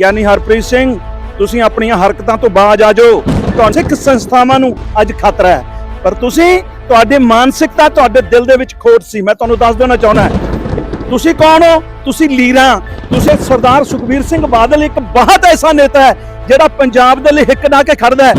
ਗਿਆਨੀ ਹਰਪ੍ਰੀਤ ਸਿੰਘ, ਤੁਸੀਂ ਆਪਣੀਆਂ ਹਰਕਤਾਂ ਤੋਂ ਬਾਜ ਆ ਜਾਓ। ਤੁਹਾਨੂੰ ਸਿੱਖ ਸੰਸਥਾਵਾਂ ਨੂੰ ਅੱਜ ਖਤਰਾ ਹੈ। ਪਰ ਤੁਸੀਂ ਤੁਹਾਡੀ ਮਾਨਸਿਕਤਾ, ਤੁਹਾਡੇ ਦਿਲ ਦੇ ਵਿੱਚ ਖੋਟ ਸੀ। ਮੈਂ ਤੁਹਾਨੂੰ ਦੱਸ ਦੇਣਾ ਚਾਹੁੰਦਾ ਤੁਸੀਂ ਕੌਣ ਹੋ? ਤੁਸੀਂ ਲੀਰਾਂ। ਤੁਸੀਂ ਸਰਦਾਰ ਸੁਖਬੀਰ ਸਿੰਘ ਬਾਦਲ, ਇੱਕ ਬਹੁਤ ਐਸਾ ਨੇਤਾ ਹੈ, ਜਿਹੜਾ ਪੰਜਾਬ ਦੇ ਲਈ ਹਿੱਕ ਡਾ ਕੇ ਖੜਦਾ ਹੈ।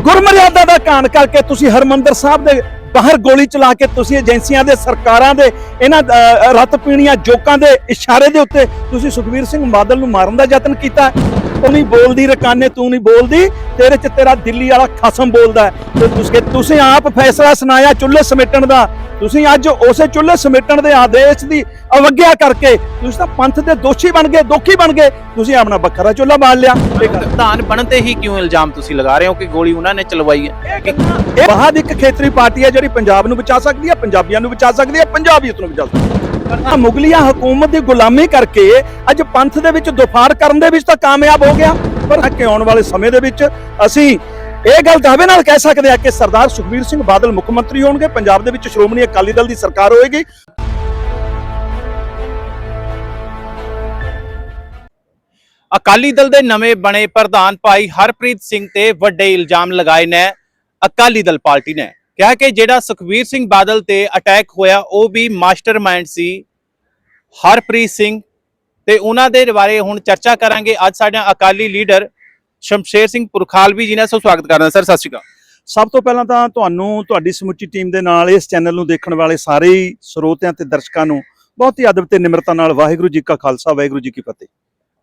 ਗੁਰਮਰਿਆਦਾ ਦਾ ਕਾਣ ਕਰਕੇ ਤੁਸੀਂ ਹਰਮੰਦਰ ਸਾਹਿਬ ਦੇ ਬਾਹਰ ਗੋਲੀ ਚਲਾ ਕੇ ਤੁਸੀਂ ਏਜੰਸੀਆਂ ਦੇ ਸਰਕਾਰਾਂ ਦੇ ਇਹਨਾਂ ਅ, ਰੱਤ ਪੀਣੀਆਂ ਜੋਕਾਂ ਦੇ ਇਸ਼ਾਰੇ ਦੇ ਉੱਤੇ ਤੁਸੀਂ ਸੁਖਬੀਰ ਸਿੰਘ ਬਾਦਲ ਨੂੰ ਮਾਰਨ ਦਾ ਯਤਨ ਕੀਤਾ। ਉਹ ਨਹੀਂ ਬੋਲਦੀ ਰਕਾਨੇ ਤੂੰ ਨਹੀਂ ਬੋਲਦੀ। ਤੇਰੇ ਚ ਤੇਰਾ ਦਿੱਲੀ ਵਾਲਾ ਖਸਮ ਬੋਲਦਾ। ਤੇ ਤੁਸੀਂ ਤੁਸੀਂ ਆਪ ਫੈਸਲਾ ਸੁਣਾਇਆ ਚੁੱਲ੍ਹੇ ਸਮੇਟਣ ਦਾ। ਤੁਸੀਂ ਅੱਜ ਉਸੇ ਚੁੱਲ੍ਹੇ ਸਮੇਟਣ ਦੇ ਆਦੇਸ਼ ਦੀ ਅਵਗਿਆ ਕਰਕੇ ਤੁਸੀਂ ਤਾਂ ਪੰਥ ਦੇ ਦੋਸ਼ੀ ਬਣ ਗਏ ਦੋਖੀ ਬਣ ਗਏ। ਤੁਸੀਂ ਆਪਣਾ ਵੱਖਰਾ ਚੁੱਲ੍ਹਾ ਬਾਲ ਲਿਆ। ਪ੍ਰਧਾਨ ਬਣਨ ਤੇ ਹੀ ਕਿਉਂ ਇਲਜ਼ਾਮ ਤੁਸੀਂ ਲਗਾ ਰਹੇ ਹੋ ਕਿ ਗੋਲੀ ਉਹਨਾਂ ਨੇ ਚਲਵਾਈ ਹੈ? ਇਹ ਬਾਹਰ ਇੱਕ ਖੇਤਰੀ ਪਾਰਟੀ ਹੈ ਜਿਹੜੀ ਪੰਜਾਬ ਨੂੰ ਬਚਾ ਸਕਦੀ ਹੈ ਪੰਜਾਬੀਆਂ ਨੂੰ ਬਚਾ ਸਕਦੀ ਹੈ ਪੰਜਾਬੀਅਤ ਨੂੰ ਬਚਾ ਸਕਦੀ ਹੈ। ਪਰ ਆਹ ਹਕੂਮਤ ਦੀ ਗੁਲਾਮੀ ਕਰਕੇ ਅੱਜ ਪੰਥ ਦੇ ਵਿੱਚ ਦੁਫਾਰ ਕਰਨ ਦੇ ਵਿੱਚ ਤਾਂ ਕਾਮਯਾਬ ਹੋ ਗਿਆ। ਪਰ ਅੱਗੇ ਆਉਣ ਵਾਲੇ ਸਮੇਂ ਦੇ ਵਿੱਚ ਅਸੀਂ ਇਹ ਗੱਲ ਦਾਅਵੇ ਨਾਲ ਕਹਿ ਸਕਦੇ ਹਾਂ ਕਿ ਸਰਦਾਰ ਸੁਖਬੀਰ ਸਿੰਘ ਬਾਦਲ ਮੁੱਖ ਮੰਤਰੀ ਹੋਣਗੇ। ਪੰਜਾਬ ਦੇ ਵਿੱਚ ਸ਼੍ਰੋਮਣੀ ਅਕਾਲੀ ਦਲ ਦੀ ਸਰਕਾਰ ਹੋਏਗੀ। ਅਕਾਲੀ ਦਲ ਦੇ ਨਵੇਂ ਬਣੇ ਪ੍ਰਧਾਨ ਭਾਈ ਹਰਪ੍ਰੀਤ ਸਿੰਘ ਤੇ ਵੱਡੇ ਇਲਜ਼ਾਮ ਲਗਾਏ ਨੇ। ਅਕਾਲੀ ਦਲ ਪਾਰਟੀ ਨੇ ਕਿਹਾ ਕਿ ਜਿਹੜਾ ਸੁਖਬੀਰ ਸਿੰਘ ਬਾਦਲ ਤੇ ਅਟੈਕ ਹੋਇਆ ਉਹ ਵੀ ਮਾਸਟਰਮਾਈਂਡ ਸੀ ਹਰਪ੍ਰੀਤ ਸਿੰਘ ਤੇ ਉਹਨਾਂ ਦੇ ਬਾਰੇ ਹੁਣ ਚਰਚਾ ਕਰਾਂਗੇ। ਅੱਜ ਸਾਡੇ ਅਕਾਲੀ ਲੀਡਰ ਸ਼ਮਸ਼ੇਰ ਸਿੰਘ ਪੁਰਖਾਲਵੀ ਜੀ ਨੇ ਸੋ ਸਵਾਗਤ ਕਰਦਾ। ਸਰ ਸਤਿ ਸ਼੍ਰੀ ਅਕਾਲ। ਸਭ ਤੋਂ ਪਹਿਲਾਂ ਤਾਂ ਤੁਹਾਨੂੰ ਤੁਹਾਡੀ ਸਮੁੱਚੀ ਟੀਮ ਦੇ ਨਾਲ ਇਸ ਚੈਨਲ ਨੂੰ ਦੇਖਣ ਵਾਲੇ ਸਾਰੇ ਹੀ ਸਰੋਤਿਆਂ ਤੇ ਦਰਸ਼ਕਾਂ ਨੂੰ ਬਹੁਤ ਹੀ ਅਦਬ ਤੇ ਨਿਮਰਤਾ ਨਾਲ ਵਾਹਿਗੁਰੂ ਜੀ ਕਾ ਖਾਲਸਾ ਵਾਹਿਗੁਰੂ ਜੀ ਕੀ ਫਤਿਹ।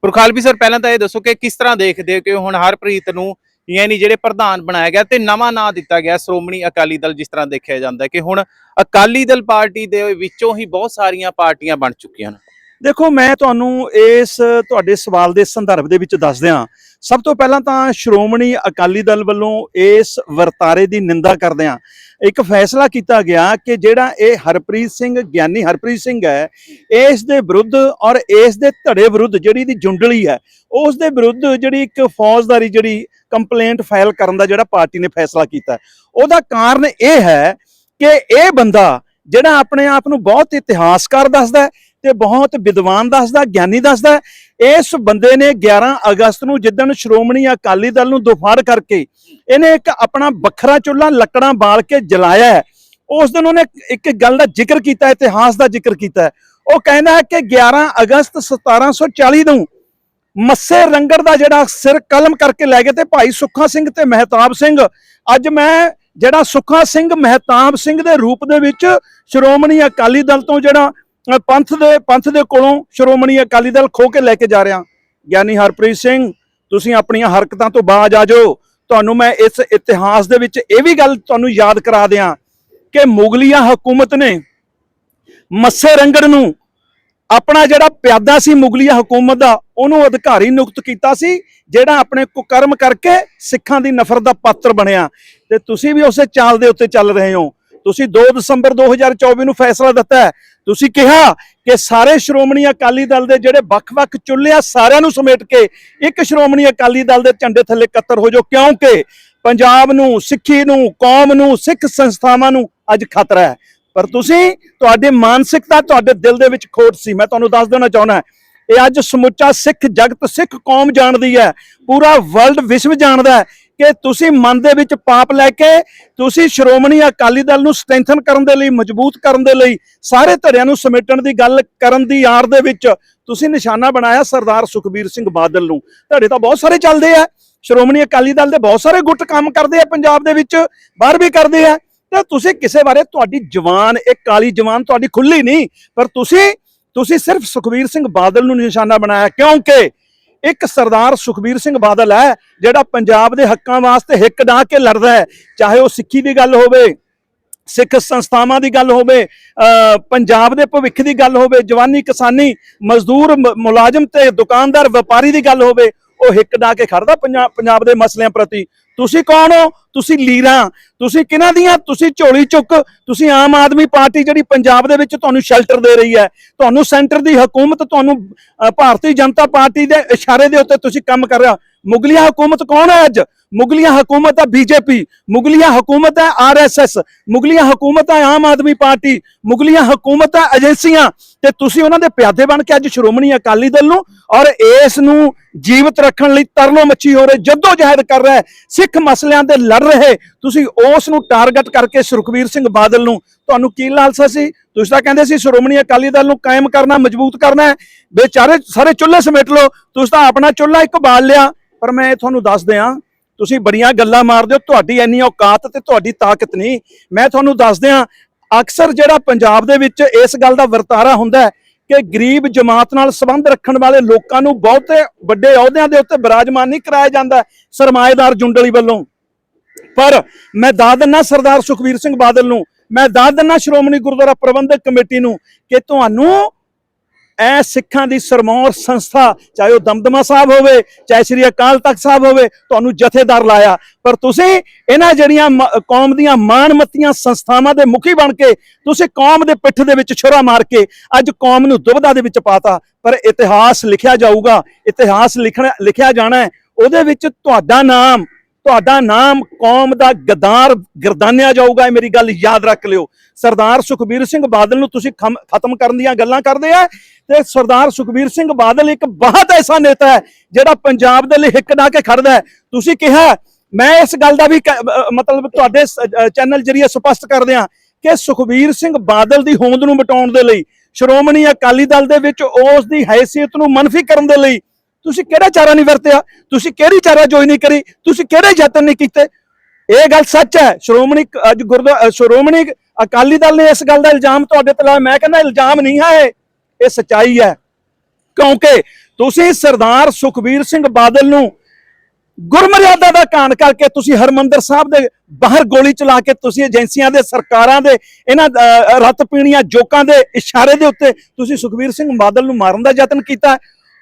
ਪੁਰਖਾਲਵੀ ਸਰ ਪਹਿਲਾਂ ਤਾਂ ਇਹ ਦੱਸੋ ਕਿ ਕਿਸ ਤਰ੍ਹਾਂ ਦੇਖਦੇ ਹੋ ਕਿ ਹੁਣ ਹਰਪ੍ਰੀਤ ਨੂੰ ਯਾਨੀ ਜਿਹੜੇ ਪ੍ਰਧਾਨ ਬਣਾਇਆ ਗਿਆ ਤੇ ਨਵਾਂ ਨਾਂ ਦਿੱਤਾ ਗਿਆ ਸ਼੍ਰੋਮਣੀ ਅਕਾਲੀ ਦਲ ਜਿਸ ਤਰ੍ਹਾਂ ਦੇਖਿਆ ਜਾਂਦਾ ਕਿ ਹੁਣ ਅਕਾਲੀ ਦਲ ਪਾਰਟੀ ਦੇ ਵਿੱਚੋਂ ਹੀ ਬਹੁਤ ਸਾਰੀਆਂ ਪਾਰਟੀਆਂ ਬਣ ਚੁੱਕੀਆਂ ਹਨ। ਦੇਖੋ, ਮੈਂ ਤੁਹਾਨੂੰ ਇਸ ਤੁਹਾਡੇ ਸਵਾਲ ਦੇ ਸੰਦਰਭ ਦੇ ਵਿੱਚ ਦੱਸ ਦਿਆਂ। ਸਭ ਤੋਂ ਪਹਿਲਾਂ ਤਾਂ ਸ਼੍ਰੋਮਣੀ ਅਕਾਲੀ ਦਲ ਵੱਲੋਂ ਇਸ ਵਰਤਾਰੇ ਦੀ ਨਿੰਦਾ ਕਰਦੇ ਹਾਂ। ਇੱਕ ਫੈਸਲਾ ਕੀਤਾ ਗਿਆ ਕਿ ਜਿਹੜਾ ਇਹ ਹਰਪ੍ਰੀਤ ਸਿੰਘ ਗਿਆਨੀ ਹਰਪ੍ਰੀਤ ਸਿੰਘ ਹੈ, ਇਸ ਦੇ ਵਿਰੁੱਧ ਔਰ ਇਸ ਦੇ ਧੜੇ ਵਿਰੁੱਧ ਜਿਹੜੀ ਦੀ ਜੁੰਡਲੀ ਹੈ, ਉਸ ਦੇ ਵਿਰੁੱਧ ਜਿਹੜੀ ਇੱਕ ਫੌਜਦਾਰੀ ਜਿਹੜੀ ਕੰਪਲੇਂਟ ਫਾਈਲ ਕਰਨ ਦਾ ਜਿਹੜਾ ਪਾਰਟੀ ਨੇ ਫੈਸਲਾ ਕੀਤਾ। ਉਹਦਾ ਕਾਰਨ ਇਹ ਹੈ ਕਿ ਇਹ ਬੰਦਾ ਜਿਹੜਾ ਆਪਣੇ ਆਪ ਨੂੰ ਬਹੁਤ ਇਤਿਹਾਸਕਾਰ ਦੱਸਦਾ ਤੇ ਬਹੁਤ ਵਿਦਵਾਨ ਦੱਸਦਾ, ਗਿਆਨੀ ਦੱਸਦਾ, ਇਸ ਬੰਦੇ ਨੇ 11 ਅਗਸਤ ਨੂੰ ਜਿੱਦਣ ਸ਼੍ਰੋਮਣੀ ਅਕਾਲੀ ਦਲ ਨੂੰ ਦੁਫਾੜ ਕਰਕੇ ਇਹਨੇ ਇੱਕ ਆਪਣਾ ਵੱਖਰਾ ਚੁੱਲ੍ਹਾ ਲੱਕੜਾਂ ਬਾਲ ਕੇ ਜਲਾਇਆ ਹੈ। ਉਸ ਦਿਨ ਉਹਨੇ ਇੱਕ ਗੱਲ ਦਾ ਜ਼ਿਕਰ ਕੀਤਾ, ਇਤਿਹਾਸ ਦਾ ਜ਼ਿਕਰ ਕੀਤਾ। ਉਹ ਕਹਿੰਦਾ ਹੈ ਕਿ 11 ਅਗਸਤ 1740 ਨੂੰ ਮੱਸੇ ਰੰਗੜ ਦਾ ਜਿਹੜਾ ਸਿਰ ਕਲਮ ਕਰਕੇ ਲੈ ਗਏ ਤੇ ਭਾਈ ਸੁੱਖਾ ਸਿੰਘ ਤੇ ਮਹਿਤਾਬ ਸਿੰਘ। ਅੱਜ ਮੈਂ ਜਿਹੜਾ ਸੁੱਖਾ ਸਿੰਘ, ਮਹਿਤਾਬ ਸਿੰਘ ਦੇ ਰੂਪ ਦੇ ਵਿੱਚ ਸ਼੍ਰੋਮਣੀ ਅਕਾਲੀ ਦਲ ਤੋਂ ਜਿਹੜਾ ਪੰਥ ਦੇ ਪੰਥ ਦੇ ਕੋਲੋਂ ਸ਼੍ਰੋਮਣੀ ਅਕਾਲੀ ਦਲ ਖੋ ਕੇ ਲੈ ਕੇ ਜਾ ਰਿਹਾ। ਗਿਆਨੀ ਹਰਪ੍ਰੀਤ ਸਿੰਘ, ਤੁਸੀਂ ਆਪਣੀਆਂ ਹਰਕਤਾਂ ਤੋਂ ਬਾਜ ਆ ਜਾਓ। ਤੁਹਾਨੂੰ ਮੈਂ ਇਸ ਇਤਿਹਾਸ ਦੇ ਵਿੱਚ ਇਹ ਵੀ ਗੱਲ ਤੁਹਾਨੂੰ ਯਾਦ ਕਰਾ ਦਿਆਂ ਕਿ ਮੁਗਲੀਆ ਹਕੂਮਤ ਨੇ ਮੱਸੇ ਰੰਗੜ ਨੂੰ ਆਪਣਾ ਜਿਹੜਾ ਪਿਆਦਾ ਸੀ ਮੁਗਲੀਆ ਹਕੂਮਤ ਦਾ, ਉਹਨੂੰ ਅਧਿਕਾਰੀ ਨਿਯੁਕਤ ਕੀਤਾ ਸੀ, ਜਿਹੜਾ ਆਪਣੇ ਕੁਕਰਮ ਕਰਕੇ ਸਿੱਖਾਂ ਦੀ ਨਫ਼ਰਤ ਦਾ ਪਾਤਰ ਬਣਿਆ। ਤੇ ਤੁਸੀਂ ਵੀ ਉਸੇ ਚਾਲ ਦੇ ਉੱਤੇ ਚੱਲ ਰਹੇ ਹੋ। ਤੁਸੀਂ 2 ਦਸੰਬਰ 2024 ਨੂੰ ਫੈਸਲਾ ਦਿੱਤਾ ਤੁਸੀਂ ਕਿਹਾ ਕਿ ਸਾਰੇ ਸ਼੍ਰੋਮਣੀ ਅਕਾਲੀ ਦਲ ਦੇ ਜਿਹੜੇ ਵੱਖ-ਵੱਖ ਚੁੱਲ੍ਹੇ ਆ, ਸਾਰਿਆਂ ਨੂੰ ਸਮੇਟ ਕੇ ਇੱਕ ਸ਼੍ਰੋਮਣੀ ਅਕਾਲੀ ਦਲ ਦੇ ਝੰਡੇ ਥੱਲੇ ਇਕੱਤਰ ਹੋ ਜਾਓ। ਕਿਉਂਕਿ ਪੰਜਾਬ ਨੂੰ, ਸਿੱਖੀ ਨੂੰ, ਕੌਮ ਨੂੰ, ਸਿੱਖ ਸੰਸਥਾਵਾਂ ਨੂੰ ਅੱਜ ਖਤਰਾ ਹੈ। ਪਰ ਤੁਸੀਂ ਤੁਹਾਡੀ ਮਾਨਸਿਕਤਾ, ਤੁਹਾਡੇ ਦਿਲ ਦੇ ਵਿੱਚ ਖੋਟ ਸੀ। ਮੈਂ ਤੁਹਾਨੂੰ ਦੱਸ ਦੇਣਾ ਚਾਹੁੰਦਾ ਇਹ ਅੱਜ ਸਮੁੱਚਾ ਸਿੱਖ ਜਗਤ, ਸਿੱਖ ਕੌਮ ਜਾਣਦੀ ਹੈ। ਪੂਰਾ ਵਰਲਡ ਵਿਸ਼ਵ ਜਾਣਦਾ ਹੈ ਕਿ ਤੁਸੀਂ ਮਨ ਦੇ ਵਿੱਚ ਪਾਪ ਲੈ ਕੇ ਤੁਸੀਂ ਸ਼੍ਰੋਮਣੀ ਅਕਾਲੀ ਦਲ ਨੂੰ ਸਟਰੈਂਥਨ ਕਰਨ ਦੇ ਲਈ, ਮਜ਼ਬੂਤ ਕਰਨ ਦੇ ਲਈ, ਸਾਰੇ ਧੜਿਆਂ ਨੂੰ ਸਮੇਟਣ ਦੀ ਗੱਲ ਕਰਨ ਦੀ ਆੜ ਦੇ ਵਿੱਚ ਤੁਸੀਂ ਨਿਸ਼ਾਨਾ ਬਣਾਇਆ ਸਰਦਾਰ ਸੁਖਬੀਰ ਸਿੰਘ ਬਾਦਲ ਨੂੰ। ਧੜੇ ਤਾਂ ਬਹੁਤ ਸਾਰੇ ਚੱਲਦੇ ਆ। ਸ਼੍ਰੋਮਣੀ ਅਕਾਲੀ ਦਲ ਦੇ ਬਹੁਤ ਸਾਰੇ ਗੁੱਟ ਕੰਮ ਕਰਦੇ ਆ ਪੰਜਾਬ ਦੇ ਵਿੱਚ, ਬਾਹਰ ਵੀ ਕਰਦੇ ਆ। ਤਾਂ ਤੁਸੀਂ ਕਿਸੇ ਬਾਰੇ ਤੁਹਾਡੀ ਜਵਾਨ ਇਹ ਕਾਲੀ ਜਵਾਨ ਤੁਹਾਡੀ ਖੁੱਲੀ ਨਹੀਂ, ਪਰ ਤੁਸੀਂ ਤੁਸੀਂ ਸਿਰਫ ਸੁਖਬੀਰ ਸਿੰਘ ਬਾਦਲ ਨੂੰ ਨਿਸ਼ਾਨਾ ਬਣਾਇਆ। ਕਿਉਂਕਿ ਇੱਕ ਸਰਦਾਰ ਸੁਖਬੀਰ ਸਿੰਘ ਬਾਦਲ ਹੈ ਜਿਹੜਾ ਪੰਜਾਬ ਦੇ ਹੱਕਾਂ ਵਾਸਤੇ ਹਿੱਕ ਡਾ ਕੇ ਲੜਦਾ ਹੈ। ਚਾਹੇ ਉਹ ਸਿੱਖੀ ਦੀ ਗੱਲ ਹੋਵੇ ਸਿੱਖ ਸੰਸਥਾਵਾਂ ਦੀ ਗੱਲ ਹੋਵੇ ਅ, ਪੰਜਾਬ ਦੇ ਭਵਿੱਖ ਦੀ ਗੱਲ ਹੋਵੇ ਜਵਾਨੀ ਕਿਸਾਨੀ ਮਜ਼ਦੂਰ ਮੁਲਾਜ਼ਮ ਤੇ ਦੁਕਾਨਦਾਰ ਵਪਾਰੀ ਦੀ ਗੱਲ ਹੋਵੇ ਉਹ ਹਿੱਕ ਡਾ ਕੇ ਖੜਦਾ ਪੰਜਾਬ ਪੰਜਾਬ ਦੇ ਮਸਲਿਆਂ ਪ੍ਰਤੀ। ਤੁਸੀਂ ਕੌਣ ਹੋ? ਤੁਸੀਂ ਲੀਰਾਂ। ਤੁਸੀਂ ਕਿਹਨਾਂ ਦੀਆਂ? ਤੁਸੀਂ ਝੋਲੀ ਚੁੱਕ, ਤੁਸੀਂ ਆਮ ਆਦਮੀ ਪਾਰਟੀ ਜਿਹੜੀ ਪੰਜਾਬ ਦੇ ਵਿੱਚ ਤੁਹਾਨੂੰ ਸ਼ੈਲਟਰ ਦੇ ਰਹੀ ਹੈ। ਤੁਹਾਨੂੰ ਸੈਂਟਰ ਦੀ ਹਕੂਮਤ, ਤੁਹਾਨੂੰ ਭਾਰਤੀ ਜਨਤਾ ਪਾਰਟੀ ਦੇ ਇਸ਼ਾਰੇ ਦੇ ਉੱਤੇ ਤੁਸੀਂ ਕੰਮ ਕਰ ਰਿਹਾ ਮੁਗਲੀਆਂ ਹਕੂਮਤ ਕੌਣ ਹੈ ਅੱਜ? ਮੁਗਲੀਆਂ ਹਕੂਮਤ ਹੈ ਬੀਜੇਪੀ, ਮੁਗਲੀਆਂ ਹਕੂਮਤ ਹੈ ਆਰਐਸਐਸ ਮੁਗਲੀਆਂ ਹਕੂਮਤ ਹੈ ਆਮ ਆਦਮੀ ਪਾਰਟੀ, ਮੁਗਲੀਆਂ ਹਕੂਮਤ ਹੈ ਏਜੰਸੀਆਂ। ਤੇ ਤੁਸੀਂ ਉਹਨਾਂ ਦੇ ਪਿਆਦੇ ਬਣ ਕੇ ਅੱਜ ਸ਼੍ਰੋਮਣੀ ਅਕਾਲੀ ਦਲ ਨੂੰ ਔਰ ਇਸ ਨੂੰ ਜੀਵਤ ਰੱਖਣ ਲਈ ਤਰਲੋ ਮੱਛੀ ਹੋ ਰਹੇ ਜੱਦੋ ਜਹਿਦ ਕਰ ਰਿਹਾ, ਸਿੱਖ ਮਸਲਿਆਂ ਤੇ ਲੜ ਰਹੇ ਤੁਸੀਂ ਉਸ ਨੂੰ ਟਾਰਗੇਟ ਕਰਕੇ ਸੁਖਬੀਰ ਸਿੰਘ ਬਾਦਲ ਨੂੰ ਤੁਹਾਨੂੰ ਕੀ ਲਾਲਸਾ ਸੀ? ਤੁਸੀਂ ਤਾਂ ਕਹਿੰਦੇ ਸੀ, ਸ਼੍ਰੋਮਣੀ ਅਕਾਲੀ ਦਲ ਨੂੰ ਕਾਇਮ ਕਰਨਾ, ਮਜ਼ਬੂਤ ਕਰਨਾ ਹੈ। ਬੇਚਾਰੇ ਸਾਰੇ ਚੁੱਲ੍ਹੇ ਸਮੇਟ ਲਓ। ਤੁਸੀਂ ਤਾਂ ਆਪਣਾ ਚੁੱਲ੍ਹਾ ਇੱਕ ਬਾਲ ਲਿਆ। ਪਰ ਮੈਂ ਇਹ ਤੁਹਾਨੂੰ ਦੱਸ ਦਿਆਂ, ਤੁਸੀਂ ਬੜੀਆਂ ਗੱਲਾਂ ਮਾਰਦੇ ਹੋ। ਤੁਹਾਡੀ ਇੰਨੀ ਔਕਾਤ ਤੇ ਤੁਹਾਡੀ ਤਾਕਤ ਨਹੀਂ। ਮੈਂ ਤੁਹਾਨੂੰ ਦੱਸ ਦਿਆਂ, ਅਕਸਰ ਜਿਹੜਾ ਪੰਜਾਬ ਦੇ ਵਿੱਚ ਇਸ ਗੱਲ ਦਾ ਵਰਤਾਰਾ ਹੁੰਦਾ ਹੈ ਕਿ ਗਰੀਬ ਜਮਾਤ ਨਾਲ ਸੰਬੰਧ ਰੱਖਣ ਵਾਲੇ ਲੋਕਾਂ ਨੂੰ ਬਹੁਤੇ ਵੱਡੇ ਅਹੁਦਿਆਂ ਦੇ ਉੱਤੇ ਬਿਰਾਜਮਾਨ ਨਹੀਂ ਕਰਾਇਆ ਜਾਂਦਾ। ਸਰਮਾਏਦਾਰ ਜੁੰਡਲੀ ਵੱਲੋਂ। ਪਰ ਮੈਂ ਦੱਸ ਦਿੰਨਾ ਸਰਦਾਰ ਸੁਖਬੀਰ ਸਿੰਘ ਬਾਦਲ ਨੂੰ, ਮੈਂ ਦੱਸ ਦਿੰਨਾ ਸ਼੍ਰੋਮਣੀ ਗੁਰਦੁਆਰਾ ਪ੍ਰਬੰਧਕ ਕਮੇਟੀ ਨੂੰ ਕਿ ਤੁਹਾਨੂੰ ਐ ਸਿੱਖਾਂ ਦੀ ਸਰਮੌਰ ਸੰਸਥਾ, ਚਾਹੇ ਉਹ ਦਮਦਮਾ ਸਾਹਿਬ ਹੋਵੇ, ਚਾਹੇ ਸ੍ਰੀ ਅਕਾਲ ਤਖਤ ਸਾਹਿਬ ਹੋਵੇ, ਤੁਹਾਨੂੰ ਜਥੇਦਾਰ ਲਾਇਆ। ਪਰ ਤੁਸੀਂ ਇਹਨਾਂ ਜਿਹੜੀਆਂ ਮ- ਕੌਮ ਦੀਆਂ ਮਾਣਮੱਤੀਆਂ ਸੰਸਥਾਵਾਂ ਦੇ ਮੁਖੀ ਬਣ ਕੇ, ਤੁਸੀਂ ਕੌਮ ਦੇ ਪਿੱਠ ਦੇ ਵਿੱਚ ਛੁਰਾ ਮਾਰ ਕੇ ਅੱਜ ਕੌਮ ਨੂੰ ਦੁਬਦਾ ਦੇ ਵਿੱਚ ਪਾਤਾ। ਪਰ ਇਤਿਹਾਸ ਲਿਖਿਆ ਜਾਊਗਾ, ਇਤਿਹਾਸ ਲਿਖਣਾ, ਲਿਖਿਆ ਜਾਣਾ ਹੈ, ਉਹਦੇ ਵਿੱਚ ਤੁਹਾਡਾ ਨਾਮ ਤੁਹਾਡਾ ਨਾਮ ਕੌਮ ਦਾ ਗਦਾਰ ਗਰਦਾਨਿਆ ਜਾਊਗਾ, ਇਹ ਮੇਰੀ ਗੱਲ ਯਾਦ ਰੱਖ ਲਿਓ। ਸਰਦਾਰ ਸੁਖਬੀਰ ਸਿੰਘ ਬਾਦਲ ਨੂੰ ਤੁਸੀਂ ਖਮ- ਖਤਮ ਕਰਨ ਦੀਆਂ ਗੱਲਾਂ ਕਰਦੇ ਆ, ਤੇ ਸਰਦਾਰ ਸੁਖਬੀਰ ਸਿੰਘ ਬਾਦਲ ਇੱਕ ਬਹੁਤ ਐਸਾ ਨੇਤਾ ਹੈ, ਜਿਹੜਾ ਪੰਜਾਬ ਦੇ ਲਈ ਹਿੱਕ ਡਾ ਕੇ ਖੜਦਾ ਤੁਸੀਂ ਕਿਹਾ, ਮੈਂ ਇਸ ਗੱਲ ਦਾ ਵੀ ਕ- ਮਤਲਬ ਤੁਹਾਡੇ ਚੈਨਲ ਜਰੀਏ ਸਪਸ਼ਟ ਕਰਦੇ ਆ ਕਿ ਸੁਖਬੀਰ ਸਿੰਘ ਬਾਦਲ ਦੀ ਹੋਂਦ ਨੂੰ ਮਿਟਾਉਣ ਦੇ ਲਈ, ਸ਼੍ਰੋਮਣੀ ਅਕਾਲੀ ਦਲ ਦੇ ਵਿੱਚ ਉਸ ਦੀ ਹੈਸੀਅਤ ਨੂੰ ਮਨਫੀ ਕਰਨ ਦੇ ਲਈ ਤੁਸੀਂ ਕਿਹੜਾ ਚਾਰਾ ਨਹੀਂ ਵਰਤਿਆ? ਤੁਸੀਂ ਕਿਹੜੀ ਚਾਰਾ ਜੋਈ ਨਹੀਂ ਕਰੀ? ਤੁਸੀਂ ਕਿਹੜੇ ਯਤਨ ਨਹੀਂ ਕੀਤੇ? ਇਹ ਗੱਲ ਸੱਚ ਹੈ। ਸ਼੍ਰੋਮਣੀ ਅੱਜ ਗੁਰਦੁਆਰਾ ਸ਼੍ਰੋਮਣੀ ਅਕਾਲੀ ਦਲ ਨੇ ਇਸ ਗੱਲ ਦਾ ਇਲਜ਼ਾਮ ਤੁਹਾਡੇ ਤੇ ਲਾਇਆ। ਮੈਂ ਕਹਿੰਦਾ ਇਲਜ਼ਾਮ ਨਹੀਂ ਹੈ ਇਹ। ਇਹ ਸਚਾਈ ਹੈ। ਕਿਉਂਕਿ ਤੁਸੀਂ ਸਰਦਾਰ ਸੁਖਬੀਰ ਸਿੰਘ ਬਾਦਲ ਨੂੰ ਗੁਰਮਰਿਆਦਾ ਦਾ ਕਾਣ ਕਰਕੇ ਤੁਸੀਂ ਹਰਮੰਦਰ ਸਾਹਿਬ ਦੇ ਬਾਹਰ ਗੋਲੀ ਚਲਾ ਕੇ ਤੁਸੀਂ ਏਜੰਸੀਆਂ ਦੇ ਸਰਕਾਰਾਂ ਦੇ ਇਹਨਾਂ ਅਹ, ਰੱਤ ਪੀਣੀਆਂ ਜੋਕਾਂ ਦੇ ਇਸ਼ਾਰੇ ਦੇ ਉੱਤੇ ਤੁਸੀਂ ਸੁਖਬੀਰ ਸਿੰਘ ਬਾਦਲ ਨੂੰ ਮਾਰਨ ਦਾ ਯਤਨ ਕੀਤਾ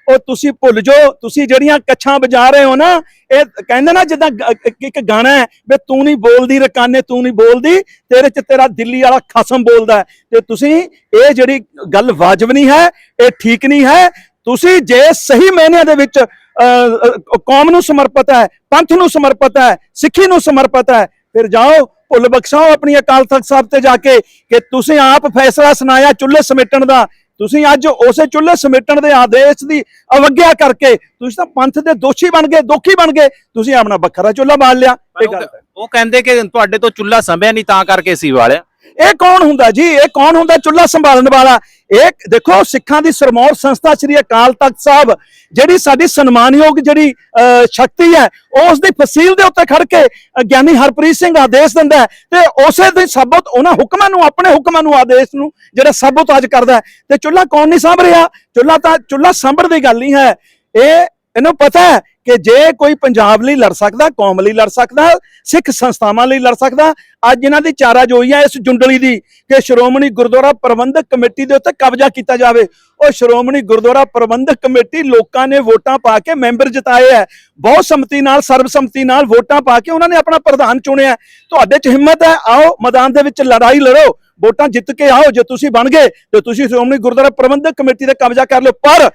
ਉਹ ਤੁਸੀਂ ਭੁੱਲ ਜਾਓ ਤੁਸੀਂ ਜਿਹੜੀਆਂ ਕੱਛਾਂ ਵਜਾ ਰਹੇ ਹੋ ਨਾ ਇਹ ਕਹਿੰਦੇ ਨਾ ਜਿੱਦਾਂ ਇੱਕ- ਗਾਣਾ ਹੈ ਵੀ ਤੂੰ ਨਹੀਂ ਬੋਲਦੀ ਰਕਾਨੇ ਤੂੰ ਨਹੀਂ ਬੋਲਦੀ ਤੇਰੇ ਚ ਤੇਰਾ ਦਿੱਲੀ ਵਾਲਾ ਖਸਮ ਬੋਲਦਾ ਤੇ ਤੁਸੀਂ ਇਹ ਜਿਹੜੀ ਗੱਲ ਵਾਜਬ ਨਹੀਂ ਹੈ ਇਹ ਠੀਕ ਨਹੀਂ ਹੈ। ਤੁਸੀਂ ਜੇ ਸਹੀ ਮਾਇਨਿਆਂ ਦੇ ਵਿੱਚ ਅਹ, ਕੌਮ ਨੂੰ ਸਮਰਪਿਤ ਹੈ ਪੰਥ ਨੂੰ ਸਮਰਪਿਤ ਹੈ ਸਿੱਖੀ ਨੂੰ ਸਮਰਪਿਤ ਹੈ ਫਿਰ ਜਾਓ ਭੁੱਲ ਬਖਸ਼ਾਓ ਆਪਣੀ ਅਕਾਲ ਤਖਤ ਸਾਹਿਬ ਤੇ ਜਾ ਕੇ ਕਿ ਤੁਸੀਂ ਆਪ ਫੈਸਲਾ ਸੁਣਾਇਆ ਚੁੱਲ੍ਹੇ ਸਮੇਟਣ ਦਾ। ਤੁਸੀਂ ਅੱਜ ਉਸੇ ਚੁੱਲ੍ਹੇ ਸਮੇਟਣ ਦੇ ਆਦੇਸ਼ ਦੀ ਅਵਗਿਆ ਕਰਕੇ ਤੁਸੀਂ ਤਾਂ ਪੰਥ ਦੇ ਦੋਸ਼ੀ ਬਣ ਗਏ ਦੋਖੀ ਬਣ ਗਏ ਤੁਸੀਂ ਆਪਣਾ ਵੱਖਰਾ ਚੁੱਲ੍ਹਾ ਬਾਲ ਲਿਆ ਇਹ ਉਹ ਗੱਲ ਕ- ਉਹ ਕਹਿੰਦੇ ਕਿ ਤੁਹਾਡੇ ਤੋਂ ਚੁੱਲਾ ਸੰਭਿਆ ਨਹੀਂ ਤਾਂ ਕਰਕੇ ਸੀ ਵਾਲਿਆ। ਇਹ ਕੌਣ ਹੁੰਦਾ ਜੀ? ਇਹ ਕੌਣ ਹੁੰਦਾ? ਚੁੱਲ੍ਹਾ ਸੰਭਾਲਣ ਵਾਲਾ। ਇਹ ਦੇਖੋ ਸਿੱਖਾਂ ਦੀ ਸਰਮੌਰ ਸੰਸਥਾ ਸ੍ਰੀ ਅਕਾਲ ਤਖਤ ਸਾਹਿਬ ਜਿਹੜੀ ਸਾਡੀ ਸਨਮਾਨਯੋਗ ਜਿਹੜੀ ਅਹ, ਸ਼ਕਤੀ ਹੈ ਉਸ ਦੀ ਫਸੀਲ ਦੇ ਉੱਤੇ ਖੜ ਕੇ ਗਿਆਨੀ ਹਰਪ੍ਰੀਤ ਸਿੰਘ ਆਦੇਸ਼ ਦਿੰਦਾ ਤੇ ਉਸੇ ਦੇ ਸਾਬਤ ਉਹਨਾਂ ਹੁਕਮਾਂ ਨੂੰ ਆਪਣੇ ਹੁਕਮਾਂ ਨੂੰ ਆਦੇਸ਼ ਨੂੰ ਜਿਹੜਾ ਸਾਬਤ ਕਰਦਾ ਤੇ ਚੁੱਲ੍ਹਾ ਕੌਣ ਨਹੀਂ ਸਾਂਭ ਰਿਹਾ? ਚੁੱਲ੍ਹਾ ਤਾਂ ਚੁੱਲ੍ਹਾ ਸਾਂਭਣ ਦੀ ਗੱਲ ਨਹੀਂ ਹੈ। ਇਹ ਇਹਨੂੰ ਪਤਾ ਹੈ ਕਿ ਜੇ ਕੋਈ ਪੰਜਾਬ ਲਈ ਲੜ ਸਕਦਾ ਕੌਮ ਲਈ ਲੜ ਸਕਦਾ ਸਿੱਖ ਸੰਸਥਾਵਾਂ ਲਈ ਲੜ ਸਕਦਾ ਅੱਜ ਇਹਨਾਂ ਦੀ ਚਾਰਾ ਜੋਈ ਹੈ ਇਸ ਜੁੰਡਲੀ ਦੀ ਕਿ ਸ਼੍ਰੋਮਣੀ ਗੁਰਦੁਆਰਾ ਪ੍ਰਬੰਧਕ ਕਮੇਟੀ ਦੇ ਉੱਤੇ ਕਬਜ਼ਾ ਕੀਤਾ ਜਾਵੇ। ਉਹ ਸ਼੍ਰੋਮਣੀ ਗੁਰਦੁਆਰਾ ਪ੍ਰਬੰਧਕ ਕਮੇਟੀ ਲੋਕਾਂ ਨੇ ਵੋਟਾਂ ਪਾ ਕੇ ਮੈਂਬਰ ਜਿਤਾਏ ਹੈ ਬਹੁਤ ਸੰਮਤੀ ਨਾਲ ਸਰਬਸੰਮਤੀ ਨਾਲ ਵੋਟਾਂ ਪਾ ਕੇ ਉਹਨਾਂ ਨੇ ਆਪਣਾ ਪ੍ਰਧਾਨ ਚੁਣਿਆ ਤੁਹਾਡੇ 'ਚ ਹਿੰਮਤ ਹੈ ਆਓ ਮੈਦਾਨ ਦੇ ਵਿੱਚ ਲੜਾਈ ਲੜੋ। ਵੋਟਾਂ ਜਿੱਤ ਕੇ ਆਓ ਜੇ ਤੁਸੀਂ ਬਣ ਗਏ ਤੇ ਤੁਸੀਂ ਸ਼੍ਰੋਮਣੀ ਗੁਰਦੁਆਰਾ ਪ੍ਰਬੰਧਕ ਕਮੇਟੀ ਦਾ ਕਬਜ਼ਾ ਕਰ ਲਓ। ਪਰ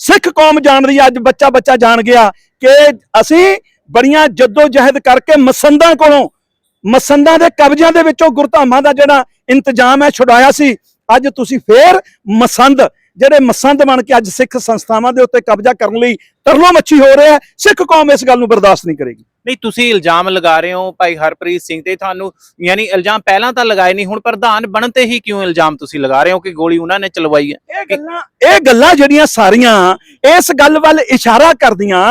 ਸਿੱਖ ਕੌਮ ਜਾਣ ਰਹੀ ਹੈ, ਅੱਜ ਬੱਚਾ ਬੱਚਾ ਜਾਣ ਗਿਆ। ਕਿ ਅਸੀਂ ਬੜੀਆਂ ਜੱਦੋ ਜਹਿਦ ਕਰਕੇ ਮਸੰਦਾਂ ਕੋਲੋਂ ਮਸੰਦਾਂ ਦੇ ਕਬਜ਼ਿਆਂ ਦੇ ਵਿੱਚੋਂ ਗੁਰਧਾਮਾਂ ਦਾ ਜਿਹੜਾ ਇੰਤਜ਼ਾਮ ਹੈ ਛੁਡਾਇਆ ਸੀ। ਅੱਜ ਤੁਸੀਂ ਫੇਰ ਮਸੰਦ ਜਿਹੜੇ ਮਸੰਦ ਬਣ ਕੇ ਅੱਜ ਸਿੱਖ ਸੰਸਥਾਵਾਂ ਦੇ ਉੱਤੇ ਕਬਜ਼ਾ ਕਰਨ ਲਈ ਤਰਲੋ ਮੱਛੀ ਹੋ ਰਿਹਾ ਸਿੱਖ ਕੌਮ ਇਸ ਗੱਲ ਨੂੰ ਬਰਦਾਸ਼ਤ ਨਹੀਂ ਕਰੇਗੀ। ਨਹੀਂ ਤੁਸੀਂ ਇਲਜ਼ਾਮ ਲਗਾ ਰਹੇ ਹੋ ਭਾਈ ਹਰਪ੍ਰੀਤ ਸਿੰਘ ਤੇ ਤੁਹਾਨੂੰ ਯਾਨੀ ਇਲਜ਼ਾਮ ਪਹਿਲਾਂ ਤਾਂ ਲਗਾਏ ਨਹੀਂ ਹੁਣ ਪ੍ਰਧਾਨ ਬਣਨ ਤੇ ਹੀ ਕਿਉਂ ਇਲਜ਼ਾਮ ਤੁਸੀਂ ਲਗਾ ਰਹੇ ਹੋ ਕਿ ਗੋਲੀ ਉਹਨਾਂ ਨੇ ਚਲਵਾਈ ਹੈ? ਇਹ ਗੱਲਾਂ ਇਹ ਗੱਲਾਂ ਜਿਹੜੀਆਂ ਸਾਰੀਆਂ ਇਸ ਗੱਲ ਵੱਲ ਇਸ਼ਾਰਾ ਕਰਦੀਆਂ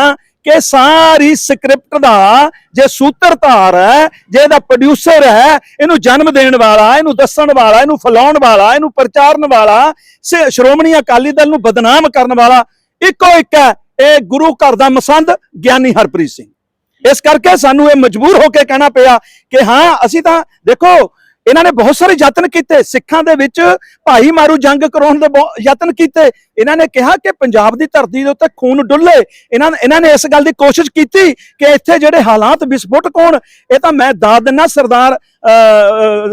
ਕਿ ਸਾਰੀ ਸਕ੍ਰਿਪਟ ਦਾ ਜੇ ਸੂਤਰਧਾਰ ਹੈ, ਜੇ ਇਹਦਾ ਪ੍ਰੋਡਿਊਸਰ ਹੈ, ਇਹਨੂੰ ਜਨਮ ਦੇਣ ਵਾਲਾ, ਇਹਨੂੰ ਦੱਸਣ ਵਾਲਾ, ਇਹਨੂੰ ਫੈਲਾਉਣ ਵਾਲਾ, ਇਹਨੂੰ ਪ੍ਰਚਾਰਨ ਵਾਲਾ, ਸ- ਸ਼੍ਰੋਮਣੀ ਅਕਾਲੀ ਦਲ ਨੂੰ ਬਦਨਾਮ ਕਰਨ ਵਾਲਾ, ਇੱਕੋ ਇੱਕ ਹੈ, ਇਹ ਗੁਰੂ ਘਰ ਦਾ ਮਸੰਦ ਗਿਆਨੀ ਹਰਪ੍ਰੀਤ ਸਿੰਘ। ਇਸ ਕਰਕੇ ਸਾਨੂੰ ਇਹ ਮਜਬੂਰ ਹੋ ਕੇ ਕਹਿਣਾ ਪਿਆ ਕਿ ਹਾਂ, ਅਸੀਂ ਤਾਂ ਦੇਖੋ ਇਹਨਾਂ ਨੇ ਬਹੁਤ ਸਾਰੇ ਯਤਨ ਕੀਤੇ। ਸਿੱਖਾਂ ਦੇ ਵਿੱਚ ਭਾਈ ਮਾਰੂ ਜੰਗ ਕਰਾਉਣ ਦੇ ਬਹੁਤ ਯਤਨ ਕੀਤੇ। ਇਹਨਾਂ ਨੇ ਕਿਹਾ ਕਿ ਪੰਜਾਬ ਦੀ ਧਰਤੀ ਦੇ ਉੱਤੇ ਖੂਨ ਡੁੱਲੇ। ਇਹਨਾਂ ਇਹਨਾਂ ਨੇ ਇਸ ਗੱਲ ਦੀ ਕੋਸ਼ਿਸ਼ ਕੀਤੀ ਕਿ ਇੱਥੇ ਜਿਹੜੇ ਹਾਲਾਤ ਵਿਸਫੋਟਕ ਹੋਣ, ਇਹ ਤਾਂ ਮੈਂ ਦਾਦ ਦਿੰਨਾ ਸਰਦਾਰ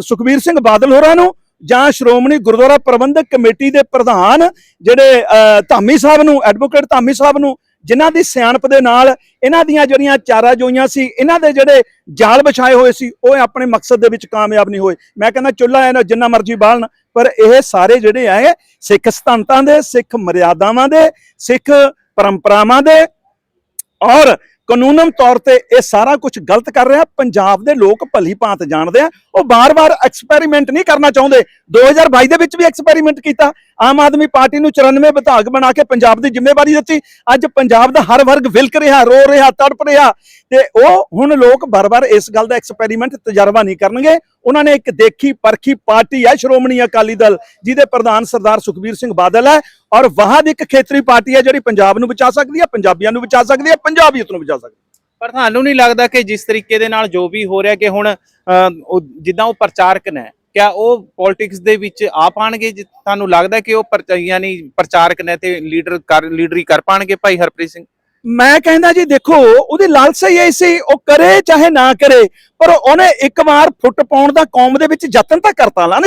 ਸੁਖਬੀਰ ਸਿੰਘ ਬਾਦਲ ਹੋਰਾਂ ਨੂੰ ਜਾਂ ਸ਼੍ਰੋਮਣੀ ਗੁਰਦੁਆਰਾ ਪ੍ਰਬੰਧਕ ਕਮੇਟੀ ਦੇ ਪ੍ਰਧਾਨ ਜਿਹੜੇ ਧਾਮੀ ਸਾਹਿਬ ਨੂੰ, ਐਡਵੋਕੇਟ ਧਾਮੀ ਸਾਹਿਬ ਨੂੰ ਜਿਨ੍ਹਾਂ ਦੀ ਸਿਆਣਪ ਦੇ ਨਾਲ ਇਹਨਾਂ ਦੀਆਂ ਜਿਹੜੀਆਂ ਚਾਰਾ ਜੋਈਆਂ ਸੀ, ਇਹਨਾਂ ਦੇ ਜਿਹੜੇ ਜਾਲ ਵਿਛਾਏ ਹੋਏ ਸੀ, ਉਹ ਆਪਣੇ ਮਕਸਦ ਦੇ ਵਿੱਚ ਕਾਮਯਾਬ ਨਹੀਂ ਹੋਏ। ਮੈਂ ਕਹਿੰਦਾ ਚੁੱਲ੍ਹਾ ਇਹਨਾਂ ਜਿੰਨਾ ਮਰਜ਼ੀ ਬਾਲਣ, ਪਰ ਇਹ ਸਾਰੇ ਜਿਹੜੇ ਆ ਸਿੱਖ ਸਿਧਾਂਤਾਂ ਦੇ, ਸਿੱਖ ਮਰਿਆਦਾਵਾਂ ਦੇ, ਸਿੱਖ ਪਰੰਪਰਾਵਾਂ ਦੇ ਔਰ ਕਾਨੂੰਨਨ ਤੌਰ ਤੇ ਇਹ ਸਾਰਾ ਕੁਝ ਗਲਤ ਕਰ ਰਿਹਾ। ਪੰਜਾਬ ਦੇ ਲੋਕ ਭਲੀ ਭਾਂਤ ਜਾਣਦੇ ਆ। ਉਹ ਬਾਰ-ਬਾਰ ਐਕਸਪੈਰੀਮੈਂਟ ਨਹੀਂ ਕਰਨਾ ਚਾਹੁੰਦੇ। 2022 ਦੇ ਵਿੱਚ ਵੀ ਐਕਸਪੈਰੀਮੈਂਟ ਕੀਤਾ। ਆਮ ਆਦਮੀ ਪਾਰਟੀ ਨੂੰ 94 ਵਿਭਾਗ ਬਣਾ ਕੇ ਪੰਜਾਬ ਦੀ ਜ਼ਿੰਮੇਵਾਰੀ ਦਿੱਤੀ। ਅੱਜ ਪੰਜਾਬ ਦਾ ਹਰ ਵਰਗ ਵਿਲਕ ਰਿਹਾ, ਰੋ ਰਿਹਾ, ਤੜਪ ਰਿਹਾ। ਤੇ ਉਹ ਹੁਣ ਲੋਕ ਬਾਰ-ਬਾਰ ਇਸ ਗੱਲ ਦਾ ਐਕਸਪੈਰੀਮੈਂਟ ਤਜਰਬਾ ਨਹੀਂ ਕਰਨਗੇ। ਉਹਨਾਂ ਨੇ ਇੱਕ ਦੇਖੀ ਪਰਖੀ ਪਾਰਟੀ ਹੈ ਸ਼੍ਰੋਮਣੀ ਅਕਾਲੀ ਦਲ, ਜਿਹਦੇ ਪ੍ਰਧਾਨ ਸਰਦਾਰ ਸੁਖਬੀਰ ਸਿੰਘ ਬਾਦਲ ਹੈ। ਔਰ ਵਾਹਦ ਇੱਕ ਖੇਤਰੀ ਪਾਰਟੀ ਹੈ ਜਿਹੜੀ ਪੰਜਾਬ ਨੂੰ ਬਚਾ ਸਕਦੀ ਹੈ, ਪੰਜਾਬੀਆਂ ਨੂੰ ਬਚਾ ਸਕਦੀ ਹੈ ਪੰਜਾਬੀਅਤ ਨੂੰ ਬਚਾ ਸਕਦੀ ਹੈ। ਪਰ ਤੁਹਾਨੂੰ ਨਹੀਂ ਲੱਗਦਾ ਕਿ ਜਿਸ ਤਰੀਕੇ ਦੇ ਨਾਲ ਜੋ ਵੀ ਹੋ ਰਿਹਾ ਕਿ ਹੁਣ ਜਿੱਦਾਂ ਉਹ ਪ੍ਰਚਾਰਕ ਨੇ ਕਿਆ ਉਹ ਪੋਲਿਟਿਕਸ ਦੇ ਵਿੱਚ ਆ ਪਾਣਗੇ? ਜਿ- ਤੁਹਾਨੂੰ ਲੱਗਦਾ ਕਿ ਉਹ ਪਰ- ਯਾਨੀ ਪ੍ਰਚਾਰਕ ਨੇ ਤੇ ਲੀਡਰ ਕਰ ਲੀਡਰੀ ਕਰ ਪਾਣਗੇ ਭਾਈ ਹਰਪ੍ਰੀਤ ਸਿੰਘ? ਮੈਂ ਕਹਿੰਦਾ ਜੀ, ਦੇਖੋ, ਉਹਦੀ ਲਾਲਸਾ ਹੀ ਐ ਸੀ ਉਹ ਕਰੇ ਚਾਹੇ ਨਾ ਕਰੇ, ਪਰ ਉਹਨੇ ਇੱਕ ਵਾਰ ਫੁੱਟ ਪਾਉਣ ਦਾ ਕੌਮ ਦੇ ਵਿੱਚ ਯਤਨ ਤਾਂ ਕਰਤਾ ਲਾ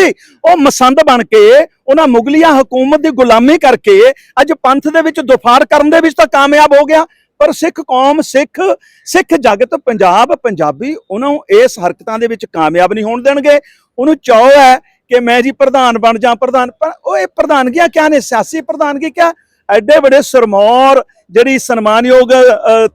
ਉਹ ਮਸੰਦ ਬਣ ਕੇ, ਉਹਨਾਂ ਮੁਗਲੀਆਂ ਹਕੂਮਤ ਦੀ ਗੁਲਾਮੀ ਕਰਕੇ ਅੱਜ ਪੰਥ ਦੇ ਵਿੱਚ ਦੁਫਾਰ ਕਰਨ ਦੇ ਵਿੱਚ ਤਾਂ ਕਾਮਯਾਬ ਹੋ ਗਿਆ। ਪਰ ਸਿੱਖ ਕੌਮ, ਸਿੱਖ ਸਿੱਖ ਜਗਤ, ਪੰਜਾਬ, ਪੰਜਾਬੀ, ਉਹਨਾਂ ਨੂੰ ਇਸ ਹਰਕਤਾਂ ਦੇ ਵਿੱਚ ਕਾਮਯਾਬ ਨਹੀਂ ਹੋਣ ਦੇਣਗੇ। ਉਹਨੂੰ ਚਾਅ ਹੈ ਕਿ ਮੈਂ ਜੀ ਪ੍ਰਧਾਨ ਬਣ ਜਾ ਪ੍ਰਧਾਨ, ਪਰ ਉਹ ਇਹ ਪ੍ਰਧਾਨਗੀਆਂ ਕਿਆ ਨੇ? ਸਿਆਸੀ ਪ੍ਰਧਾਨਗੀ ਕਿਆ? ਐਡੇ ਵੱਡੇ ਸਰਮੌਰ ਜਿਹੜੀ ਸਨਮਾਨਯੋਗ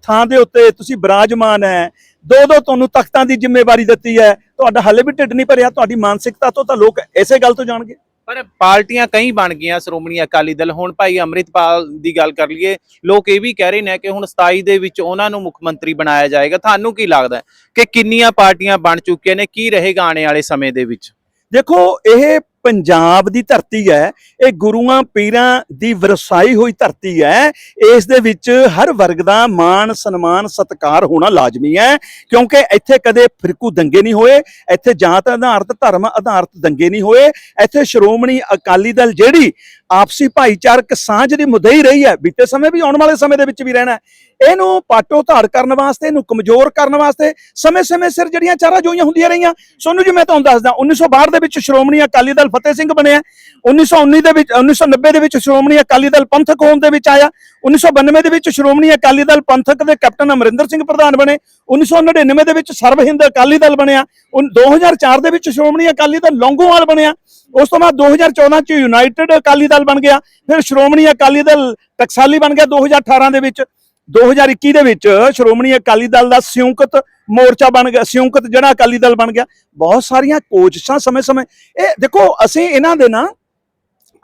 ਥਾਂ ਦੇ ਉੱਤੇ ਤੁਸੀਂ ਬਿਰਾਜਮਾਨ ਹੈ। ਦੋ ਦੋ ਤੁਹਾਨੂੰ ਤਖਤਾਂ ਦੀ ਜ਼ਿੰਮੇਵਾਰੀ ਦਿੱਤੀ ਹੈ। ਤੁਹਾਡਾ ਹੱਲੇ ਵੀ ਢਿੱਡ ਨਹੀਂ ਭਰਿਆ, ਤੁਹਾਡੀ ਮਾਨਸਿਕਤਾ ਤੋਂ ਤਾਂ ਲੋਕ ਇਸੇ ਗੱਲ ਤੋਂ ਜਾਣਗੇ। ਪਰ ਪਾਰਟੀਆਂ ਕਈ ਬਣ ਗਈਆਂ, ਸ਼੍ਰੋਮਣੀ ਅਕਾਲੀ ਦਲ। ਹੁਣ ਭਾਈ ਅੰਮ੍ਰਿਤਪਾਲ ਦੀ ਗੱਲ ਕਰ ਲਈਏ, ਲੋਕ ਇਹ ਵੀ ਕਹਿ ਰਹੇ ਨੇ ਕਿ ਹੁਣ 27 ਦੇ ਵਿੱਚ ਉਹਨਾਂ ਨੂੰ ਮੁੱਖ ਮੰਤਰੀ ਬਣਾਇਆ ਜਾਏਗਾ। ਤੁਹਾਨੂੰ ਕੀ ਲੱਗਦਾ ਕਿ ਕਿੰਨੀਆਂ ਪਾਰਟੀਆਂ ਬਣ ਚੁੱਕੀਆਂ ਨੇ, ਕੀ ਰਹੇਗਾ ਆਉਣ ਵਾਲੇ ਸਮੇਂ ਦੇ ਵਿੱਚ? ਦੇਖੋ, ਇਹ ਪੰਜਾਬ ਦੀ ਧਰਤੀ ਹੈ, ਇਹ ਗੁਰੂਆਂ ਪੀਰਾਂ ਦੀ ਵਰਸਾਈ ਹੋਈ ਧਰਤੀ ਹੈ, ਇਸ ਦੇ ਵਿੱਚ ਹਰ ਵਰਗ ਦਾ ਮਾਣ, ਸਨਮਾਨ, ਸਤਿਕਾਰ ਹੋਣਾ ਲਾਜ਼ਮੀ ਹੈ, ਕਿਉਂਕਿ ਇੱਥੇ ਕਦੇ ਫਿਰਕੂ ਦੰਗੇ ਨਹੀਂ ਹੋਏ, ਇੱਥੇ ਜਾਤ ਆਧਾਰਿਤ, ਧਰਮ ਆਧਾਰਿਤ ਦੰਗੇ ਨਹੀਂ ਹੋਏ, ਇੱਥੇ ਸ਼੍ਰੋਮਣੀ ਅਕਾਲੀ ਦਲ ਜਿਹੜੀ ਆਪਸੀ ਭਾਈਚਾਰਕ ਸਾਂਝ ਦੀ ਮੁਦਈ ਰਹੀ ਹੈ, ਬੀਤੇ ਸਮੇਂ ਵੀ ਆਉਣ ਵਾਲੇ ਸਮੇਂ ਦੇ ਵਿੱਚ ਵੀ ਰਹਿਣਾ ਇਹਨੂੰ ਪਾਟੋ ਧਾੜ ਕਰਨ ਵਾਸਤੇ, ਇਹਨੂੰ ਕਮਜ਼ੋਰ ਕਰਨ ਵਾਸਤੇ ਸਮੇਂ-ਸਮੇਂ ਸਿਰ ਜਿਹੜੀਆਂ ਚਾਰਾ ਜੋਈਆਂ ਹੁੰਦੀਆਂ ਰਹੀਆਂ। ਸੋਨੂੰ ਜੀ, ਮੈਂ ਤੁਹਾਨੂੰ ਦੱਸਦਾ 1962 ਦੇ ਵਿੱਚ ਸ਼੍ਰੋਮਣੀ ਅਕਾਲੀ ਦਲ ਫਤਿਹ ਸਿੰਘ ਬਣਿਆ 1919 ਦੇ ਵਿੱਚ 1990 ਦੇ ਵਿੱਚ ਸ਼੍ਰੋਮਣੀ ਅਕਾਲੀ ਦਲ ਪੰਥਕ ਹੋਂਦ ਦੇ ਵਿੱਚ ਆਇਆ 1992 ਦੇ ਵਿੱਚ ਸ਼੍ਰੋਮਣੀ ਅਕਾਲੀ ਦਲ ਪੰਥਕ ਦੇ ਕੈਪਟਨ ਅਮਰਿੰਦਰ ਸਿੰਘ ਪ੍ਰਧਾਨ ਬਣੇ 1999 ਦੇ ਵਿੱਚ ਸਰਬ ਹਿੰਦ ਅਕਾਲੀ ਦਲ ਬਣਿਆ, ਉਨ- 2004 ਦੇ ਵਿੱਚ ਸ਼੍ਰੋਮਣੀ ਅਕਾਲੀ ਦਲ ਲੌਂਗੋਵਾਲ ਬਣਿਆ, ਉਸ ਤੋਂ ਬਾਅਦ 2014 ਚ ਯੂਨਾਈਟਿਡ ਅਕਾਲੀ ਦਲ ਬਣ ਗਿਆ, ਫਿਰ ਸ਼੍ਰੋਮਣੀ ਅਕਾਲੀ ਦਲ ਟਕਸਾਲੀ ਬਣ ਗਿਆ 2018 ਦੇ ਵਿੱਚ 2021 ਦੇ ਵਿੱਚ ਸ਼੍ਰੋਮਣੀ ਅਕਾਲੀ ਦਲ ਦਾ ਸੰਯੁਕਤ ਮੋਰਚਾ ਬਣ ਗਿਆ, ਸੰਯੁਕਤ ਜਿਹੜਾ ਅਕਾਲੀ ਦਲ ਬਣ ਗਿਆ। ਬਹੁਤ ਸਾਰੀਆਂ ਕੋਸ਼ਿਸ਼ਾਂ ਸਮੇਂ-ਸਮੇਂ। ਇਹ ਦੇਖੋ, ਅਸੀਂ ਇਹਨਾਂ ਦੇ ਨਾ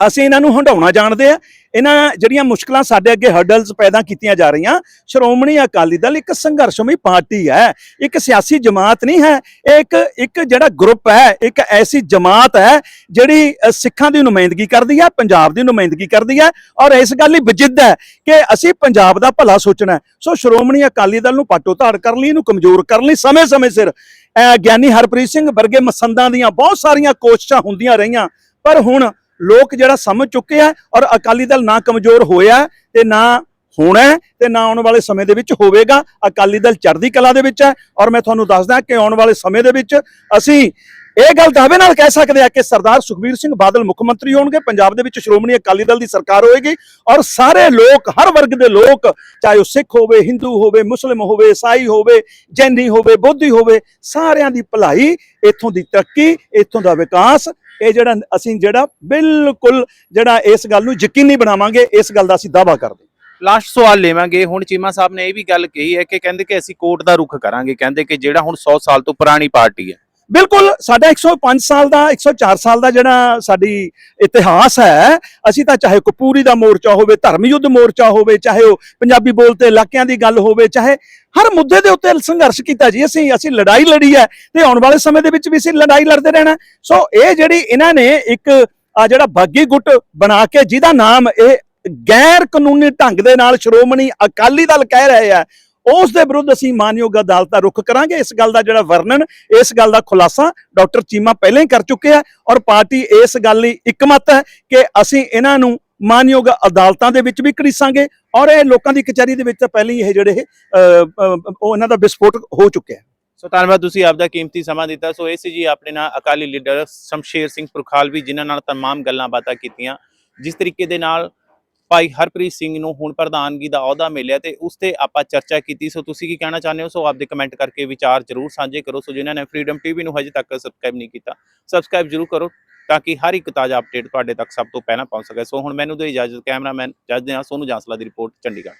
ਅਸੀਂ ਇਹਨਾਂ ਨੂੰ ਹੰਡਾਉਣਾ ਜਾਣਦੇ ਆ। ਇਹਨਾਂ ਜਿਹੜੀਆਂ ਮੁਸ਼ਕਲਾਂ ਸਾਡੇ ਅੱਗੇ ਹਰਡਲਸ ਪੈਦਾ ਕੀਤੀਆਂ ਜਾ ਰਹੀਆਂ, ਸ਼੍ਰੋਮਣੀ ਅਕਾਲੀ ਦਲ ਇੱਕ ਸੰਘਰਸ਼ਮਈ ਪਾਰਟੀ ਹੈ। ਇੱਕ ਸਿਆਸੀ ਜਮਾਤ ਨਹੀਂ ਹੈ, ਇਹ ਇੱਕ ਇੱਕ ਜਿਹੜਾ ਗਰੁੱਪ ਹੈ, ਇੱਕ ਐਸੀ ਜਮਾਤ ਹੈ, ਜਿਹੜੀ ਸਿੱਖਾਂ ਦੀ ਨੁਮਾਇੰਦਗੀ ਕਰਦੀ ਹੈ, ਪੰਜਾਬ ਦੀ ਨੁਮਾਇੰਦਗੀ ਕਰਦੀ ਹੈ ਔਰ ਇਸ ਗੱਲ ਲਈ ਬਜਿੱਦ ਹੈ ਕਿ ਅਸੀਂ ਪੰਜਾਬ ਦਾ ਭਲਾ ਸੋਚਣਾ ਸੋ ਸ਼੍ਰੋਮਣੀ ਅਕਾਲੀ ਦਲ ਨੂੰ ਪਾਟੋ ਧਾੜ ਕਰਨ ਲਈ, ਇਹਨੂੰ ਕਮਜ਼ੋਰ ਕਰਨ ਲਈ, ਸਮੇਂ-ਸਮੇਂ ਸਿਰ ਗਿਆਨੀ ਹਰਪ੍ਰੀਤ ਸਿੰਘ ਵਰਗੇ ਮਸੰਦਾਂ ਦੀਆਂ ਬਹੁਤ ਸਾਰੀਆਂ ਕੋਸ਼ਿਸ਼ਾਂ ਹੁੰਦੀਆਂ ਰਹੀਆਂ। ਪਰ ਹੁਣ ਲੋਕ ਜਿਹੜਾ ਸਮਝ ਚੁੱਕੇ ਆ ਔਰ ਅਕਾਲੀ ਦਲ ਨਾ ਕਮਜ਼ੋਰ ਹੋਇਆ ਤੇ ਨਾ ਹੋਣਾ ਹੈ ਤੇ ਨਾ ਆਉਣ ਵਾਲੇ ਸਮੇਂ ਦੇ ਵਿੱਚ ਹੋਵੇਗਾ। ਅਕਾਲੀ ਦਲ ਚੜ੍ਹਦੀ ਕਲਾ ਦੇ ਵਿੱਚ ਹੈ ਔਰ ਮੈਂ ਤੁਹਾਨੂੰ ਦੱਸਦਾ ਕਿ ਆਉਣ ਵਾਲੇ ਸਮੇਂ ਦੇ ਵਿੱਚ ਅਸੀਂ ਇਹ ਗੱਲ ਦਾਅਵੇ ਨਾਲ ਕਹਿ ਸਕਦੇ ਆ ਕਿ ਸਰਦਾਰ ਸੁਖਬੀਰ ਸਿੰਘ ਬਾਦਲ ਮੁੱਖ ਮੰਤਰੀ ਹੋਣਗੇ, ਪੰਜਾਬ ਦੇ ਵਿੱਚ ਸ਼੍ਰੋਮਣੀ ਅਕਾਲੀ ਦਲ ਦੀ ਸਰਕਾਰ ਹੋਏਗੀ ਔਰ ਸਾਰੇ ਲੋਕ, ਹਰ ਵਰਗ ਦੇ ਲੋਕ, ਚਾਹੇ ਉਹ ਸਿੱਖ ਹੋਵੇ, ਹਿੰਦੂ ਹੋਵੇ, ਮੁਸਲਿਮ ਹੋਵੇ, ਈਸਾਈ ਹੋਵੇ, ਜੈਨੀ ਹੋਵੇ, ਬੋਧੀ ਹੋਵੇ, ਸਾਰਿਆਂ ਦੀ ਭਲਾਈ ਇੱਥੋਂ ਦੀ ਤਰੱਕੀ, ਇੱਥੋਂ ਦਾ ਵਿਕਾਸ ਇਹ ਜਿਹੜਾ ਅਸੀਂ ਜਿਹੜਾ ਬਿਲਕੁਲ ਜਿਹੜਾ ਇਸ ਗੱਲ ਨੂੰ ਯਕੀਨੀ ਬਣਾਵਾਂਗੇ, ਇਸ ਗੱਲ ਦਾ ਅਸੀਂ ਦਾਅਵਾ ਕਰਦੇ ਲਾਸਟ ਸਵਾਲ ਲੇਵਾਂਗੇ। ਹੁਣ ਚੀਮਾ ਸਾਹਿਬ ਨੇ ਇਹ ਵੀ ਗੱਲ ਕਹੀ ਹੈ ਕਿ ਕਹਿੰਦੇ ਕਿ ਅਸੀਂ ਕੋਰਟ ਦਾ ਰੁਖ ਕਰਾਂਗੇ। ਕਹਿੰਦੇ ਕਿ ਜਿਹੜਾ ਹੁਣ 100 ਸਾਲ ਤੋਂ ਪੁਰਾਣੀ ਪਾਰਟੀ ਹੈ ਬਿਲਕੁਲ, ਸਾਡਾ 105 ਸਾਲ ਦਾ 104 ਸਾਲ ਦਾ ਜਿਹੜਾ ਸਾਡੀ ਇਤਿਹਾਸ ਹੈ, ਅਸੀਂ ਤਾਂ ਚਾਹੇ ਕਪੂਰੀ ਦਾ ਮੋਰਚਾ ਹੋਵੇ, ਧਰਮ ਯੁੱਧ ਮੋਰਚਾ ਹੋਵੇ, ਚਾਹੇ ਉਹ ਪੰਜਾਬੀ ਬੋਲਤੇ ਇਲਾਕਿਆਂ ਦੀ ਗੱਲ ਹੋਵੇ, ਚਾਹੇ ਹਰ ਮੁੱਦੇ ਦੇ ਉੱਤੇ ਸੰਘਰਸ਼ ਕੀਤਾ ਜੀ ਅਸੀਂ ਅਸੀਂ ਲੜਾਈ ਲੜੀ ਹੈ ਤੇ ਆਉਣ ਵਾਲੇ ਸਮੇਂ ਦੇ ਵਿੱਚ ਵੀ ਅਸੀਂ ਲੜਾਈ ਲੜਦੇ ਰਹਿਣਾ ਸੋ ਇਹ ਜਿਹੜੀ ਇਹਨਾਂ ਨੇ ਇੱਕ ਆ ਜਿਹੜਾ ਬਾਗੀ ਗੁੱਟ ਬਣਾ ਕੇ ਜਿਹਦਾ ਨਾਮ ਇਹ ਗੈਰ ਕਾਨੂੰਨੀ ਢੰਗ ਦੇ ਨਾਲ ਸ਼੍ਰੋਮਣੀ ਅਕਾਲੀ ਦਲ ਕਹਿ ਰਹੇ ਆ ਉਸ ਦੇ ਵਿਰੁੱਧ ਅਸੀਂ ਮਾਨਯੋਗ ਅਦਾਲਤ ਦਾ ਰੁਖ ਕਰਾਂਗੇ ਇਸ ਗੱਲ ਦਾ ਜਿਹੜਾ ਵਰਣਨ ਇਸ ਗੱਲ ਦਾ ਖੁਲਾਸਾ ਡਾਕਟਰ ਚੀਮਾ ਪਹਿਲਾਂ ਹੀ ਕਰ ਚੁੱਕੇ ਆ ਔਰ ਪਾਰਟੀ ਇਸ ਗੱਲ ਲਈ ਇਕਮਤ ਹੈ ਕਿ ਅਸੀਂ ਇਹਨਾਂ ਨੂੰ ਮਾਨਯੋਗ ਅਦਾਲਤਾਂ ਦੇ ਵਿੱਚ ਵੀ ਘੜੀਸਾਂਗੇ ਔਰ ਇਹ ਲੋਕਾਂ ਦੀ ਕਚਹਿਰੀ ਦੇ ਵਿੱਚ ਤਾਂ ਪਹਿਲਾਂ ਹੀ ਇਹ ਜਿਹੜੇ ਅਹ, ਅਹ, ਉਹ ਇਹਨਾਂ ਦਾ ਵਿਸਫੋਟ ਹੋ ਚੁੱਕਿਆ ਹੈ ਸੋ ਧੰਨਵਾਦ ਤੁਸੀਂ ਆਪਦਾ ਕੀਮਤੀ ਸਮਾਂ ਦਿੱਤਾ ਸੋ ਇਹ ਸੀ ਜੀ ਆਪਣੇ ਨਾਲ ਅਕਾਲੀ ਲੀਡਰ ਸ਼ਮਸ਼ੇਰ ਸਿੰਘ ਪੁਰਖਾਲਵੀ ਜਿਨ੍ਹਾਂ ਨਾਲ तमाम ਗੱਲਾਂ ਬਾਤਾਂ ਕੀਤੀਆਂ ਜਿਸ ਤਰੀਕੇ ਦੇ ਨਾਲ ਭਾਈ ਹਰਪ੍ਰੀਤ ਸਿੰਘ ਨੂੰ ਹੁਣ ਪ੍ਰਧਾਨਗੀ ਦਾ ਅਹੁਦਾ ਮਿਲਿਆ ਤੇ ਉਸ ਤੇ ਆਪਾਂ ਚਰਚਾ ਕੀਤੀ। ਸੋ ਤੁਸੀਂ ਕੀ ਕਹਿਣਾ ਚਾਹੁੰਦੇ ਹੋ? ਸੋ ਆਪਦੇ ਕਮੈਂਟ ਕਰਕੇ ਵਿਚਾਰ ਜ਼ਰੂਰ ਸਾਂਝੇ ਕਰੋ। ਸੋ ਜਿਨ੍ਹਾਂ ਨੇ ਫਰੀडम ਟੀਵੀ ਨੂੰ ਹਜੇ ਤੱਕ ਸਬਸਕ੍ਰਾਈਬ ਨਹੀਂ ਕੀਤਾ ਸਬਸਕ੍ਰਾਈਬ ਜ਼ਰੂਰ ਕਰੋ ਤਾਂ ਕਿ ਹਰ ਇੱਕ ਤਾਜ਼ਾ ਅਪਡੇਟ ਤੁਹਾਡੇ ਤੱਕ ਸਭ ਤੋਂ ਪਹਿਲਾਂ ਪਹੁੰਚ ਸਕੇ। ਸੋ ਹੁਣ ਮੈਨੂੰ ਦੇ ਇਜਾਜ਼ਤ, ਕੈਮਰਾਮੈਨ ਜੱਜ ਦੇ ਹਾਂ ਸੋਨੂੰ ਜਾਂਸਲਾ ਦੀ ਰਿਪੋਰਟ ਚੰਡੀਗੜ੍ਹ।